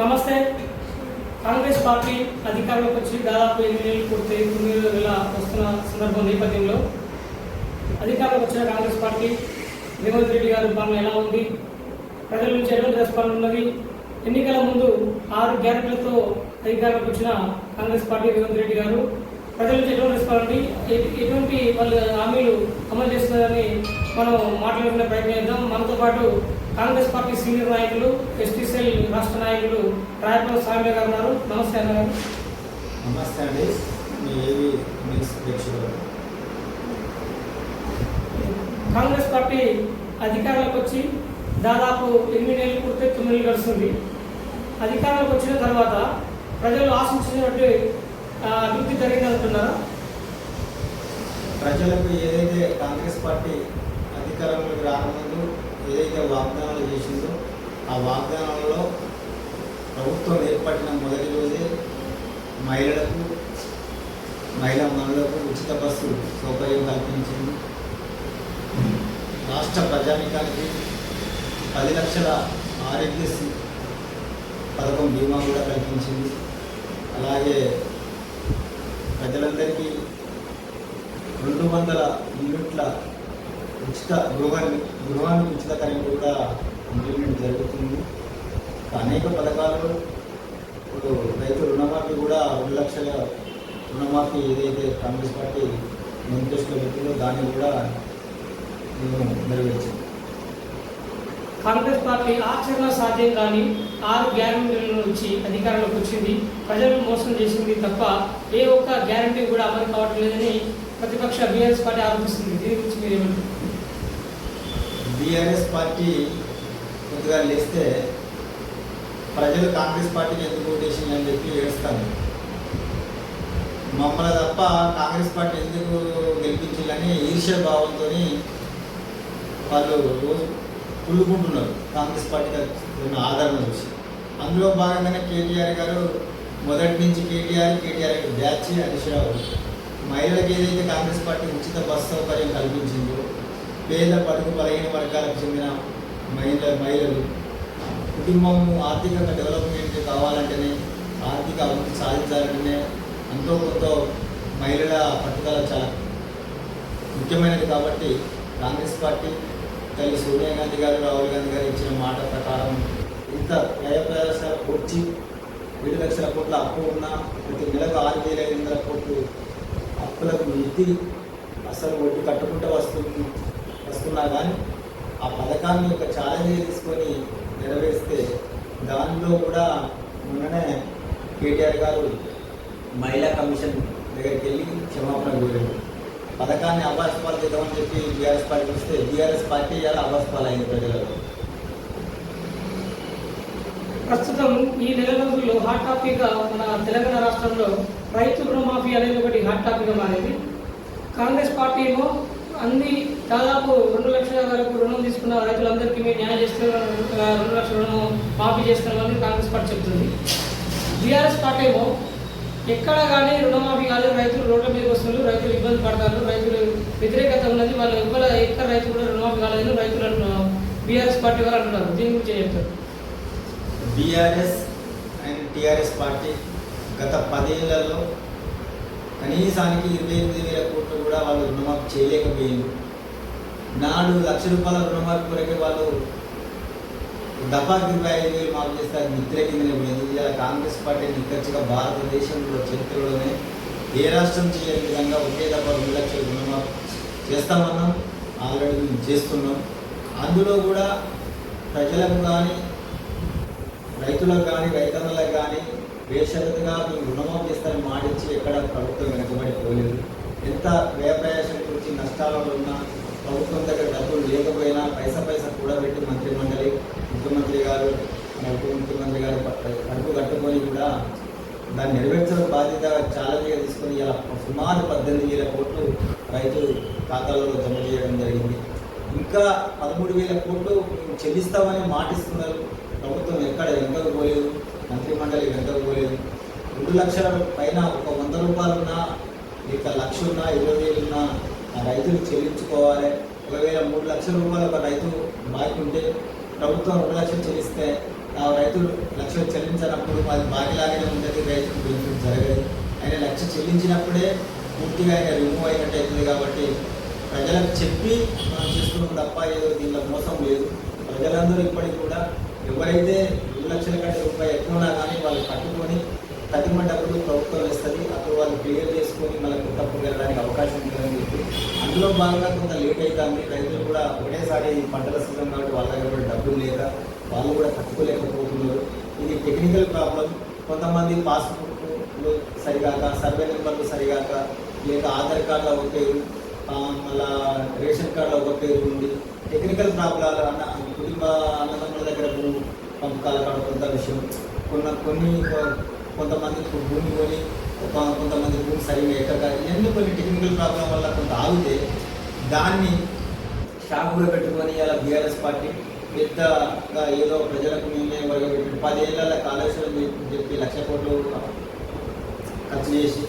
నమస్తే. కాంగ్రెస్ పార్టీ అధికారంలోకి వచ్చి దాదాపు ఎనిమిది నెలలు పూర్తి తొమ్మిది నెలల వస్తున్న సందర్భం నేపథ్యంలో అధికారంలోకి వచ్చిన కాంగ్రెస్ పార్టీ రేవంత్ రెడ్డి గారి పాలన ఎలా ఉంది? ప్రజల నుంచి ఎటువంటి రెస్పాన్స్ ఉన్నది? ఎన్నికల ముందు ఆరు గ్యారెంటీలతో అధికారంలోకి వచ్చిన కాంగ్రెస్ పార్టీ రేవంత్ రెడ్డి గారు ప్రజల నుంచి ఎటువంటి రెస్పాన్స్ ఎటువంటి వాళ్ళ హామీలు అమలు చేస్తున్నారని మనం మాట్లాడుకునే ప్రయత్నం చేద్దాం. మనతో పాటు కాంగ్రెస్ పార్టీ సీనియర్ నాయకులు ఎస్టీసీఎల్ రాష్ట్ర నాయకులు రాయపల్లి స్వామి గారు ఉన్నారు. నమస్తే అన్న గారు. నమస్తే అండి. కాంగ్రెస్ పార్టీ అధికారంలోకి వచ్చి దాదాపు ఎనిమిది నెలలు పూర్తి తొమ్మిది నెలలు గడుస్తుంది. అధికారంలోకి వచ్చిన తర్వాత ప్రజలు ఆశించినటువంటి ఆ, అభివృద్ధి జరిగింది అంటున్నారా ప్రజలకు ఏదైతే కాంగ్రెస్ పార్టీ అధికారంలోకి రాకముందు ఏదైతే వాగ్దానాలు చేసిందో ఆ వాగ్దానాలలో ప్రభుత్వం ఏర్పడిన మొదటి రోజే మహిళలకు మహిళా మనులకు ఉచిత బస్సు సౌకర్యం కల్పించింది. రాష్ట్ర ప్రజానికానికి పది లక్షల ఆరోగ్యశ్రీ పథకం బీమా కూడా కల్పించింది. అలాగే ప్రజలందరికీ రెండు వందల యూనిట్ల ఉచిత గృహ గృహానికి ఉచిత కరెంట్ కూడా ఇంప్లిమెంట్ జరుగుతుంది. అనేక పథకాలు ఇప్పుడు రైతు రుణమాఫీ కూడా రెండు లక్షల రుణమాఫీ ఏదైతే కాంగ్రెస్ పార్టీ మేనిఫెస్టో పెట్టిందో దాన్ని కూడా మేము నెరవేర్చాం. కాంగ్రెస్ పార్టీ ఆచరణ సాధ్యం కానీ ఆరు గ్యారంటీల నుంచి అధికారంలోకి వచ్చింది. ప్రజలను మోసం చేసింది తప్ప ఏ ఒక్క గ్యారంటీ కూడా అమలు కావట్లేదని ప్రతిపక్ష బీఆర్ఎస్ పార్టీ ఆరోపిస్తుంది. దీని గురించి మీరు ఏమంటారు బీఆర్ఎస్ పార్టీ కొద్దిగా లేస్తే ప్రజలు కాంగ్రెస్ పార్టీకి ఎందుకు ఓటేసింది అని చెప్పి ఏడుస్తాను మమ్మల్ని తప్ప కాంగ్రెస్ పార్టీ ఎందుకు గెలిపించాలని ఈర్ష్య భావంతో వాళ్ళు రోజు కుళ్ళుకుంటున్నారు. కాంగ్రెస్ పార్టీ ఉన్న ఆదరణ చూసి. అందులో భాగంగానే కేటీఆర్ గారు మొదటి నుంచి కేటీఆర్ కేటీఆర్ బ్యాచ్ హరీష్ రావు మహిళలకు ఏదైతే కాంగ్రెస్ పార్టీ ఉచిత బస్ సౌకర్యం కల్పించిందో పేద పడుగు బలహీన వర్గాలకు చెందిన మహిళ మహిళలు. కుటుంబం ఆర్థికంగా డెవలప్మెంట్ కావాలంటేనే ఆర్థిక అభివృద్ధి సాధించాలంటేనే ఎంతో కొంత మహిళల పట్టుదల చాలా ముఖ్యమైనది కాబట్టి కాంగ్రెస్ పార్టీ తల్లి సోనియా గాంధీ గారు రాహుల్ గాంధీ గారు ఇచ్చిన మాట ప్రకారం ఇంత వ్యయ ప్రదర్శన వచ్చి ఏడు లక్షల కోట్ల అప్పు ఉన్న ప్రతి నెలకు ఆరు వేల ఐదు వందల కోట్లు అప్పులకు మితి అసలు వడ్డీ కట్టుకుంటూ వస్తుంది. వస్తున్నా కానీ ఆ పథకాన్ని ఒక ఛాలెంజ్ తీసుకొని నెరవేరిస్తే దానిలో కూడా మొన్ననే కేటీఆర్ గారు మహిళా కమిషన్ దగ్గరికి వెళ్ళి క్షమాపణ కోరారు. పథకాన్ని అభాస్పాలు చేద్దామని చెప్పి బీఆర్ఎస్ పార్టీ వస్తే బీఆర్ఎస్ పార్టీ ఇవాళ అభాస్పాలు అయింది ప్రజలలో ప్రస్తుతం ఈ నెల రోజుల్లో హాట్ టాపిక్గా మన తెలంగాణ రాష్ట్రంలో రైతు రుణమాఫీ అనేది ఒకటి హాట్ టాపిక్గా మారింది. కాంగ్రెస్ పార్టీ ఏమో అన్ని దాదాపు రెండు లక్షల వరకు రుణం తీసుకున్న రైతులందరికీ మేము న్యాయం చేస్తున్నాం రెండు లక్షల రుణం మాఫీ చేస్తున్నామని కాంగ్రెస్ పార్టీ చెప్తుంది. బీఆర్ఎస్ పార్టీ ఏమో ఎక్కడ కానీ రుణమాఫీ కాలేదు రైతులు రోడ్ల మీదకి వస్తున్నారు రైతులు ఇబ్బంది పడతారు రైతులు వ్యతిరేకత ఉన్నది వాళ్ళు ఎక్కడ ఎక్కడ రైతు కూడా రుణమాఫీ కాలేదని రైతులు అంటున్నారు బీఆర్ఎస్ పార్టీ వారు అంటున్నారు. దీని గురించి చెప్తారు? బీఆర్ఎస్ అండ్ టీఆర్ఎస్ పార్టీ గత పదేళ్ళలో కనీసానికి ఇరవై ఎనిమిది వేల కోట్లు కూడా వాళ్ళు రుణమాఫీ చేయలేకపోయింది నాలుగు లక్ష రూపాయల రుణమాఫీ కొరకే వాళ్ళు దఫాకి ఇరవై ఐదు వేలు మాకు చేస్తారు. అది నిద్ర ఇలా కాంగ్రెస్ పార్టీ నిక్కచ్చిగా భారతదేశంలో చరిత్రలోనే ఏ రాష్ట్రం చేయని విధంగా ఒకే దఫా రెండు లక్షల రుణమాఫీ చేస్తామన్నాం. ఆల్రెడీ మేము చేస్తున్నాం. అందులో కూడా ప్రజలకు కానీ రైతులకు కానీ రైతన్నలకు కానీ బేషరతుగా మేము రుణమాఫీ చేస్తారని మాటించి ఎక్కడ ప్రభుత్వం వెనుకబడిపోలేదు ఎంత వ్యయ ప్రయాసం గురించి నష్టాలలో ఉన్నా ప్రభుత్వం దగ్గర డబ్బులు లేకపోయినా పైసా పైసా కూడా పెట్టి మంత్రి మండలి ముఖ్యమంత్రి గారు ఉప ముఖ్యమంత్రి గారు కడుపు కట్టుకొని కూడా దాన్ని నెరవేర్చడం బాధ్యత ఛాలెంజ్గా తీసుకొని ఇలా సుమారు పద్దెనిమిది వేల కోట్లు రైతు ఖాతాలలో జమ చేయడం జరిగింది. ఇంకా పదమూడు వేల కోట్లు చెల్లిస్తామని మాటిస్తున్నారు. ప్రభుత్వం ఎక్కడ వెనకకు పోలేదు మంత్రి మండలి వెనకకు పోలేదు. రెండు లక్షల పైన ఒక వంద రూపాయలు ఉన్నా ఇక లక్ష ఉన్నా ఇరవై వేలున్నా ఆ రైతులు చెల్లించుకోవాలి. ఒకవేళ మూడు లక్షల రూపాయలు ఒక రైతు బాకీ ఉంటే ప్రభుత్వం రెండు లక్షలు చెల్లిస్తే ఆ రైతులు లక్షలు చెల్లించినప్పుడు అది బాకీలాగానే ఉంటుంది రైతుకు బెనిఫిట్ జరగదు. ఆయన లక్ష చెల్లించినప్పుడే పూర్తిగా ఆయన రిమూవ్ అయినట్టు అవుతుంది కాబట్టి ప్రజలకు చెప్పి మనం చేసుకున్నాం తప్ప ఏదో దీనిలో మోసం లేదు. ప్రజలందరూ ఇప్పటికి కూడా ఎవరైతే రెండు లక్షల కంటే రూపాయలు ఎక్కువ ఉన్నా కానీ వాళ్ళు కట్టుకొని తగిన ప్రభుత్వం ఇస్తుంది క్లియర్ చేసుకొని మళ్ళీ కొత్త అప్పులు వెళ్ళడానికి అవకాశం ఉంటుందని చెప్పి అందులో భాగంగా కొంత లేట్ అవుతుంది రైతులు కూడా ఒకటేసారి ఈ పంటల సీజన్ కాబట్టి వాళ్ళ దగ్గర కూడా డబ్బులు లేక వాళ్ళు కూడా తట్టుకోలేకపోతున్నారు. ఇది టెక్నికల్ ప్రాబ్లం కొంతమంది పాస్బుక్లు సరిగాక సర్వే నెంబర్లు సరిగాక లేక ఆధార్ కార్డులో ఒక పేరు మళ్ళా రేషన్ కార్డులో ఒక పేరు ఉంది టెక్నికల్ ప్రాబ్లాలు అన్న కుటుంబ అన్నదమ్ముల దగ్గర పంపకాల కాడ కొంత విషయం. కొన్న కొన్ని కొంతమంది భూమి కొని ఒక- కొంతమంది భూమి సరిగా ఎక్కక ఎందుకు కొన్ని టెక్నికల్ ప్రాబ్లం వల్ల కొంత ఆగితే దాన్ని షాపులో పెట్టుకొని ఇలా బీఆర్ఎస్ పార్టీ పెద్దగా ఏదో ప్రజలకు మేమే వర్గ పదేళ్ళ పదేళ్ళ కాళేశ్వరం చెప్పి- లక్ష కోట్లు ఖర్చు చేసి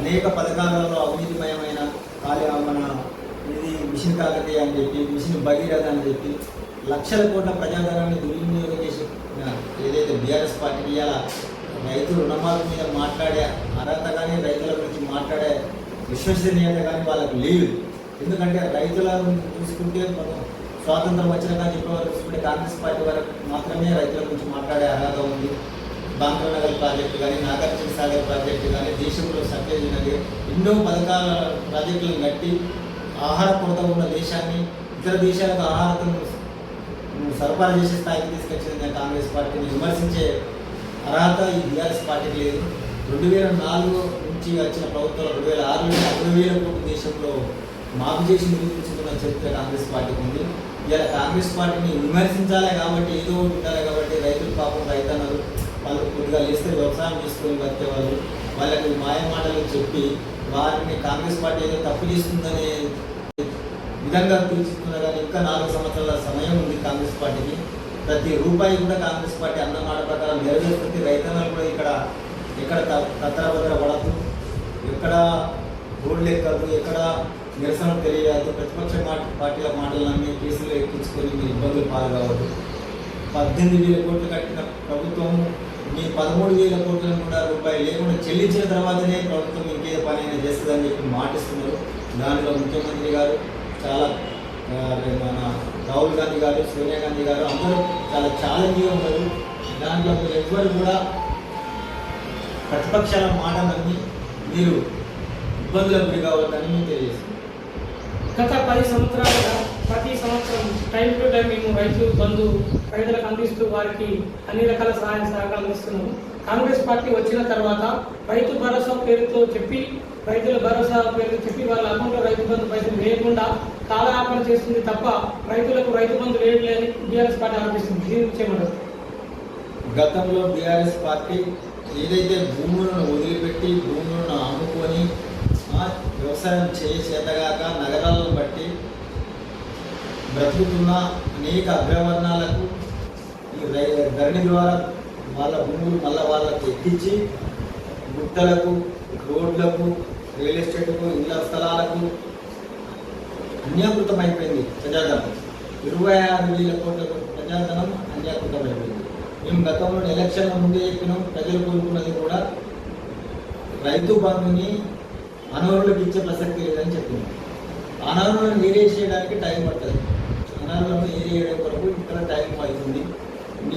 అనేక పథకాలలో అవినీతిమయమైన ఖాళీ మన ఇది మిషన్ కాకతీయ అని చెప్పి మిషన్ భగీరథ అని చెప్పి లక్షల కోట్ల ప్రజాధనాన్ని దుర్వినియోగం చేసి ఏదైతే బీఆర్ఎస్ పార్టీ ఇలా రైతు రుణమాఫీ మీద మాట్లాడే అర్హత కానీ రైతుల గురించి మాట్లాడే విశ్వసనీయత కానీ వాళ్ళకు లేదు. ఎందుకంటే రైతులను చూసుకుంటే మనం స్వాతంత్రం వచ్చిన కానీ ఇప్పటి చూసుకుంటే కాంగ్రెస్ పార్టీ వరకు మాత్రమే రైతుల గురించి మాట్లాడే అర్హత ఉంది. బాంద్రానగర్ ప్రాజెక్టు కానీ నాగార్జున సాగర్ ప్రాజెక్టు కానీ దేశంలో సత్యజ్ నది ఎన్నో పథకాల ప్రాజెక్టులను కట్టి ఆహార కొరత ఉన్న దేశాన్ని ఇతర దేశాలకు ఆహారతను సరఫరా చేసే స్థాయికి తీసుకొచ్చింది కాంగ్రెస్ పార్టీని విమర్శించే అర్హత ఈ బీఆర్ఎస్ పార్టీకి లేదు. రెండు వేల నాలుగు నుంచి వచ్చిన ప్రభుత్వం రెండు వేల ఆరు నుంచి అరవై వేల కోట్ల దేశంలో మాకు చేసి నిరూపించుకున్న చరిత్ర కాంగ్రెస్ పార్టీకి ఉంది. ఇలా కాంగ్రెస్ పార్టీని విమర్శించాలి కాబట్టి ఏదో ఒకటి ఉండాలి కాబట్టి రైతులు పాపం రైతన్నారు వాళ్ళు కొద్దిగా లేస్తే వ్యవసాయం చేసుకొని బతికే వాళ్ళు వాళ్ళకి మాయ మాటలు చెప్పి వారిని కాంగ్రెస్ పార్టీ ఏదో తప్పు చేస్తుందనే విధంగా తీర్చుకున్నారు కానీ ఇంకా నాలుగు సంవత్సరాల సమయం ఉంది కాంగ్రెస్ పార్టీకి. ప్రతి రూపాయి కూడా కాంగ్రెస్ పార్టీ అన్న మాట ప్రకారం నెరవేరుతుంది రైతన్నలు కూడా ఇక్కడ ఎక్కడ తత్తరభద్ర పడద్దు. ఎక్కడ రోడ్లు ఎక్కదు ఎక్కడ నిరసన తెలియదు ప్రతిపక్ష పార్టీల మాటలన్నీ కేసులు ఎక్కించుకొని మీరు ఇబ్బందులు పాల్గొవద్దు పద్దెనిమిది వేల కోట్లు కట్టిన ప్రభుత్వం మీ పదమూడు వేల కోట్ల కూడా రూపాయలు లేకుండా చెల్లించిన తర్వాతనే ప్రభుత్వం ఇంకే పని అయినా చేస్తుందని చెప్పి మాటిస్తున్నారు. దానిలో ముఖ్యమంత్రి గారు చాలా మన రాహుల్ గాంధీ గారు సోనియా గాంధీ గారు అందరూ చాలా ఛాలెంజ్గా ఉన్నారు. దాంట్లో మీరు ఎవ్వరు కూడా ప్రతిపక్షాల మాట నమ్మి మీరు ఇబ్బందులకు గురి కావద్దని మేము తెలియజేస్తున్నాం గత పది సంవత్సరాలుగా ప్రతి సంవత్సరం టైం టు టైం మేము రైతు బంధు రైతులకు అందిస్తూ వారికి అన్ని రకాల సహాయ సహకారం అందిస్తున్నాము. కాంగ్రెస్ పార్టీ వచ్చిన తర్వాత రైతు భరోసా పేరుతో చెప్పి రైతుల భరోసా పేరుతో చెప్పి వాళ్ళ అకౌంట్లో రైతు బంధు పైసలు వేయకుండా కాలయాపన చేస్తుంది తప్ప రైతులకు రైతు బంధు వేయట్లేదని బీఆర్ఎస్ పార్టీ ఆరోపిస్తుంది. దీని గురించి ఏమంటారు? గతంలో బీఆర్ఎస్ పార్టీ ఏదైతే భూములను వదిలిపెట్టి భూములను అమ్ముకొని వ్యవసాయం చేసేతగాక నగరాలను బట్టి బ్రతుకుతున్న అనేక అగ్రవర్ణాలకు ఈ రై ధరణి ద్వారా వాళ్ళ భూములు మళ్ళీ వాళ్ళకు ఎక్కించి గుట్టలకు రోడ్లకు రియల్ ఎస్టేట్కు ఇళ్ళ స్థలాలకు అన్యాకృతమైపోయింది ప్రజాధనం ఇరవై ఆరు వేల కోట్ల ప్రజాధనం అన్యాకృతమైపోయింది. మేము గతంలో ఎలక్షన్ల ముందే చెప్పినాం ప్రజలు కోరుకున్నది కూడా రైతు బంధుని అనర్హులకు ఇచ్చే ప్రసక్తి లేదని చెప్పినాం. అనర్హులను ఏరేసేయడానికి టైం పడుతుంది. అనర్హులను ఏరేయడం కొరకు ఇక్కడ టైం అవుతుంది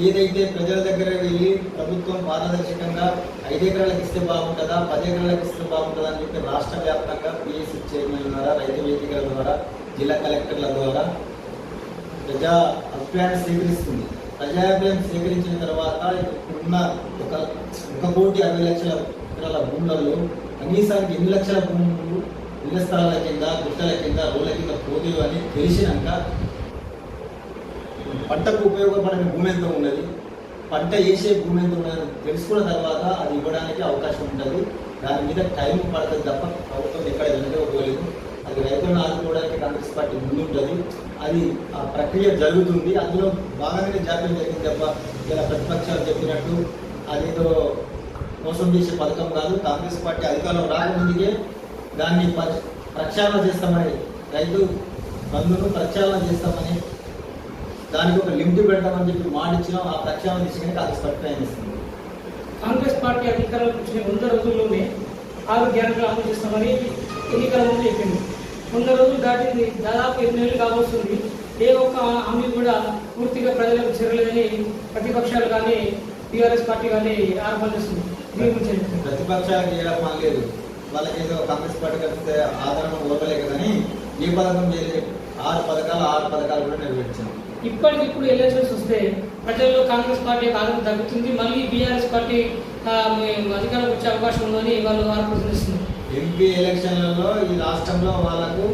ఏదైతే ప్రజల దగ్గర వెళ్ళి ప్రభుత్వం పారదర్శకంగా ఐదు ఎకరాలకు ఇస్తే బాగుంటుందా పది ఎకరాలకు ఇస్తే బాగుంటుందా అని చెప్పి రాష్ట్ర వ్యాప్తంగా పిఎస్సి చైర్మన్ ద్వారా రైతు వేదికల ద్వారా జిల్లా కలెక్టర్ల ద్వారా ప్రజా అభిప్రాయాన్ని స్వీకరిస్తుంది ప్రజాభిప్రాయం స్వీకరించిన తర్వాత ఇప్పుడున్న ఒక ఒక కోటి అరవై లక్షల ఎకరాల భూములలో కనీసానికి ఎన్ని లక్షల భూములు ఇళ్ళ స్థలాల కింద గుట్టల కింద రోడ్ల కింద పోతే అని తెలిసినాక పంటకు ఉపయోగపడని భూమి ఎంత ఉన్నది? పంట వేసే భూమి ఎంత ఉన్నది? తెలుసుకున్న తర్వాత అది ఇవ్వడానికి అవకాశం ఉంటుంది దాని మీద టైం పడుతుంది తప్ప ప్రభుత్వం ఎక్కడ వెనకపోలేదు అది రైతులను ఆదుకోవడానికి కాంగ్రెస్ పార్టీ ముందుంటుంది. అది ఆ ప్రక్రియ జరుగుతుంది. అందులో బాగానే జాప్యం జరిగింది తప్ప ఇలా ప్రతిపక్షాలు చెప్పినట్టు అదేదో మోసం చేసే పథకం కాదు. కాంగ్రెస్ పార్టీ అధికారంలో రాకముందుకే దాన్ని ప్రక్షాళన చేస్తామని రైతు బంధును ప్రక్షాళన చేస్తామని దానికి ఒక లిమిట్ పెడతామని చెప్పి మాటిచ్చినాం ఆ ప్రక్షాళన తీసుకుని కాంగ్రెస్ పార్టీ ప్రయాణిస్తుంది కాంగ్రెస్ పార్టీ అధికారంలోకి వచ్చిన వంద రోజుల్లోనే ఆరు గ్యారెంటీలు అమలు చేస్తామని ఎన్నికల ముందు చెప్పింది. వంద రోజులు దాటింది. దాదాపు ఎనిమిది నెలలు కావస్తుంది. ఏ ఒక్క హామీ కూడా పూర్తిగా ప్రజలకు చేరలేదని ప్రతిపక్షాలు కానీ టీఆర్ఎస్ పార్టీ కానీ ఆరోపణ చేస్తుంది? ప్రతిపక్షాలకు చేయడం పని లేదు వాళ్ళకి ఏదో కాంగ్రెస్ పార్టీ కలిపితే ఆదరణ ఓర్వలేక కానీ ఏ పథకం చేయలేదు ఆరు పథకాలు ఆరు పథకాలు కూడా నెరవేర్చాం ఇప్పటికిప్పుడు ఎలక్షన్స్ వస్తే ప్రజల్లో కాంగ్రెస్ పార్టీ ఆదరణ తగ్గుతుంది. మళ్ళీ బీఆర్ఎస్ పార్టీ అధికారంలోకి వచ్చే అవకాశం ఉందని వాళ్ళు ఆరోపణ చేస్తున్నారు. ఎంపీ ఎలక్షన్లలో ఈ రాష్ట్రంలో వాళ్ళకు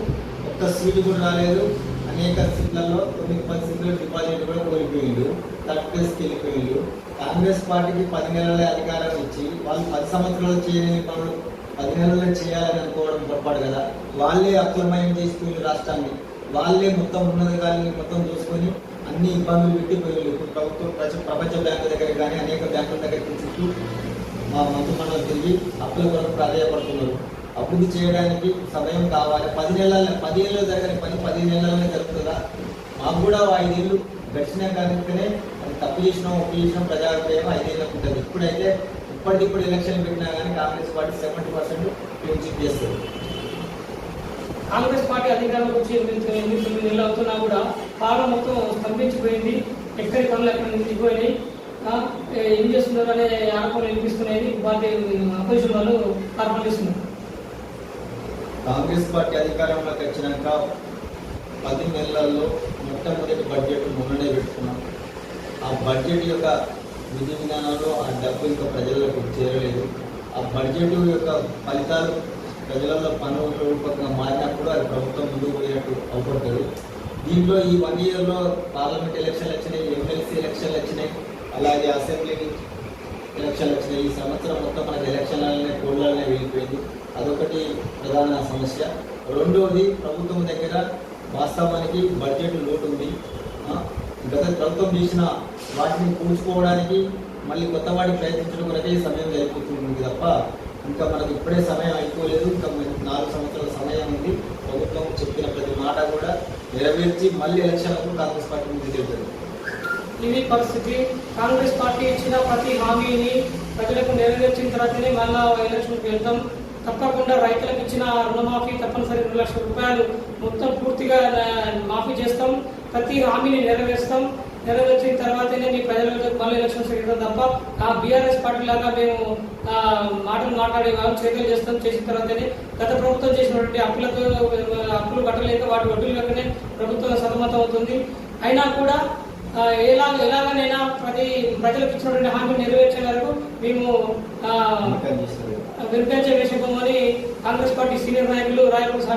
ఒక్క సీటు కూడా రాలేదు. అనేక సీట్లలో తొమ్మిది పది సీట్లు డిపాజిట్ కూడా కోల్పోయిండు. థర్డ్ ప్లేస్కి వెళ్ళిపోయిండు. కాంగ్రెస్ పార్టీకి పది నెలల అధికారం ఇచ్చి వాళ్ళు పది సంవత్సరాలు చేయలేని పనులు పది నెలలు చేయాలని అనుకోవడం పొరపాటు కదా. వాళ్ళే అక్రమయం చేసుకుని రాష్ట్రాన్ని. వాళ్ళే మొత్తం ఉన్నది కానీ మొత్తం చూసుకొని అన్ని ఇబ్బందులు పెట్టి పోయారు ఇప్పుడు ప్రభుత్వం ప్రపంచ- ప్రపంచ బ్యాంకు దగ్గర కానీ అనేక బ్యాంకుల దగ్గరికి చుట్టూ మా మంత్రిమండలి తిరిగి అప్పుల కొరకు ప్రాధాయపడుతున్నారు. అభివృద్ధి చేయడానికి సమయం కావాలి. పది నెలల పది ఏళ్ళు జరగని పని పది నెలలనే జరుగుతుందా? మాకు కూడా ఐదేళ్ళు గడిచినా కనుకనే అది తప్పు చేసినాం ఒప్పు చేసినాం ప్రజాభిప్రాయం ఐదేళ్ళకు ఉంటుంది. ఇప్పుడైతే ఇప్పటికిప్పుడు ఎలక్షన్ పెట్టినా కానీ Congress party seventy percent clean sweep చేస్తుంది. కాంగ్రెస్ పార్టీ అధికారంలోకి వచ్చి ఎనిమిది ఎనిమిది తొమ్మిది నెలలు అవుతున్నా కూడా పాలన మొత్తం స్తంభించిపోయింది. ఎక్కడి పనులు అక్కడ నిలిచిపోయినాయి ఏం చేస్తున్నారు అనే ఆరోపణలు వినిపిస్తున్నాయి. పార్టీ అపోజిషన్ వాళ్ళు ఆరోపణ కాంగ్రెస్ పార్టీ అధికారంలోకి వచ్చినాక పది నెలల్లో మొట్టమొదటి బడ్జెట్ మొన్ననే పెట్టుకున్నాం. ఆ బడ్జెట్ యొక్క విధి విధానాలు ఆ డబ్బు ఇంకా ప్రజలకు చేరలేదు. ఆ బడ్జెట్ యొక్క ఫలితాలు ప్రజలలో పనుల రూపకంగా మారినప్పుడు అది ప్రభుత్వం ముందుకు పోయినట్టు అవపడుతుంది దీంట్లో ఈ వన్ ఇయర్లో పార్లమెంట్ ఎలక్షన్లు వచ్చినాయి ఎమ్మెల్సీ ఎలక్షన్లు వచ్చినాయి. అలాగే అసెంబ్లీ ఎలక్షన్లు వచ్చినాయి. ఈ సంవత్సరం మొత్తం మనకి ఎలక్షన్లనే కోళ్ళనే వెళ్ళిపోయింది అదొకటి ప్రధాన సమస్య. రెండవది ప్రభుత్వం దగ్గర వాస్తవానికి బడ్జెట్ లోటు ఉంది. గత ప్రభుత్వం చేసిన వాటిని పూడ్చుకోవడానికి మళ్ళీ కొత్త వాటికి ప్రయత్నించడం కొరకే సమయం జరిగిపోతుంది తప్ప ఇంకా మనకు ఇప్పుడే సమయం అయిపోలేదు. ఇంకా నాలుగు సంవత్సరాల సమయం ఉంది. ప్రభుత్వం చెప్పిన ప్రతి మాట కూడా నెరవేర్చి మళ్ళీ ఎలక్షన్లకు కాంగ్రెస్ పార్టీ ముందుకు జరుగుతుంది ఇది పరిస్థితి. కాంగ్రెస్ పార్టీ ఇచ్చిన ప్రతి హామీని ప్రజలకు నెరవేర్చిన తర్వాతనే మళ్ళా ఎలక్షన్కి వెళ్తాం. తప్పకుండా రైతులకు ఇచ్చిన రుణమాఫీ తప్పనిసరి రెండు లక్షల రూపాయలు మొత్తం పూర్తిగా మాఫీ చేస్తాం. ప్రతి హామీని నెరవేరుస్తాం. నెరవేర్చిన తర్వాతనే మీ ప్రజలకు మళ్ళీ ఎలక్షన్స్ వెళ్తాం తప్ప ఆ బీఆర్ఎస్ పార్టీ లాగా మేము మాటలు మాట్లాడే వాళ్ళు చేతులు చేస్తాం. చేసిన తర్వాతనే గత ప్రభుత్వం చేసినటువంటి అప్పులతో అప్పులు కట్టలేక వాటి వడ్డీలు ప్రభుత్వం సతమతం అవుతుంది అయినా కూడా ఎలా ఎలాగనైనా ప్రతి ప్రజలకు ఇచ్చినటువంటి హామీ నెరవేర్చే వరకు మేము వెనుకంచే వేసుకోమని కాంగ్రెస్ పార్టీ సీనియర్ నాయకులు రాయపూర్